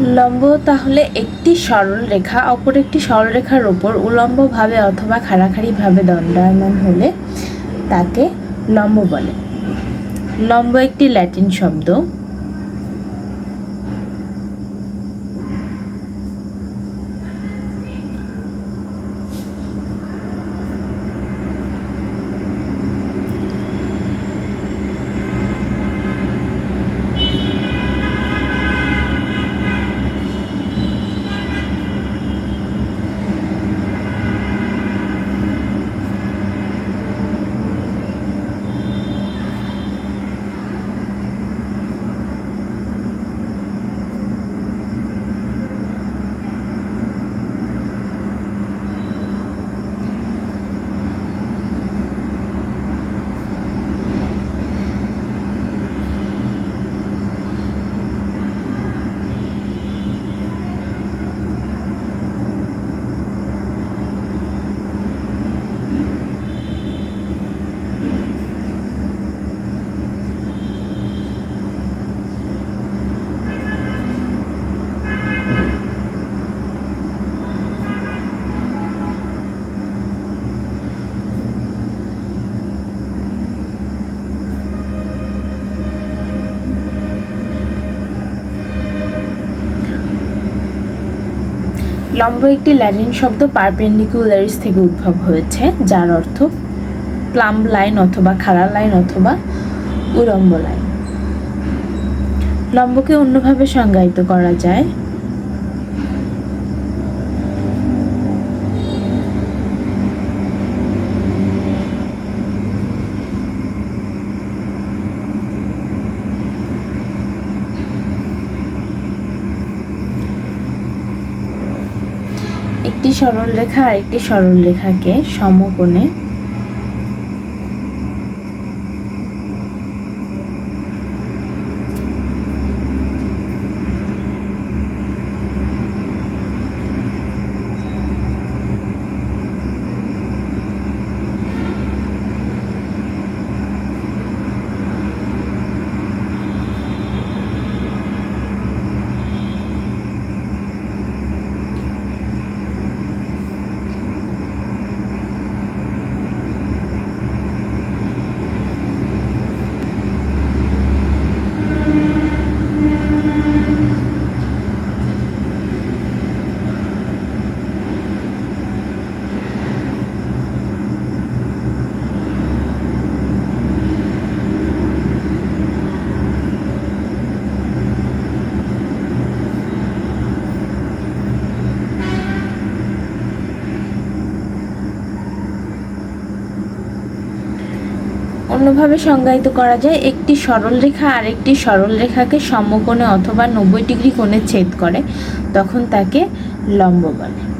লম্ব তাহলে একটি সরল রেখা, অপর একটি সরল রেখার ওপর উলম্বভাবে অথবা খাড়াখাড়িভাবে দণ্ডায়মান হলে তাকে লম্ব বলে। লম্ব একটি ল্যাটিন শব্দ। লম্ব একটি ল্যাটিন শব্দ পারপেন্ডিকুলারিস থেকে উদ্ভব হয়েছে, যার অর্থ প্লাম লাইন অথবা খাড়া লাইন অথবা উলম্ব লাইন। লম্বকে অন্যভাবে সংজ্ঞায়িত করা যায় একটি সরল রেখা আর একটি সরল রেখাকে সমকোণে অন্যভাবে সংজ্ঞায়িত করা যায়, একটি সরল রেখা আর একটি সরল রেখাকে সমকোণে অথবা নব্বই ডিগ্রি কোণে ছেদ করে, তখন তাকে লম্ব বলে।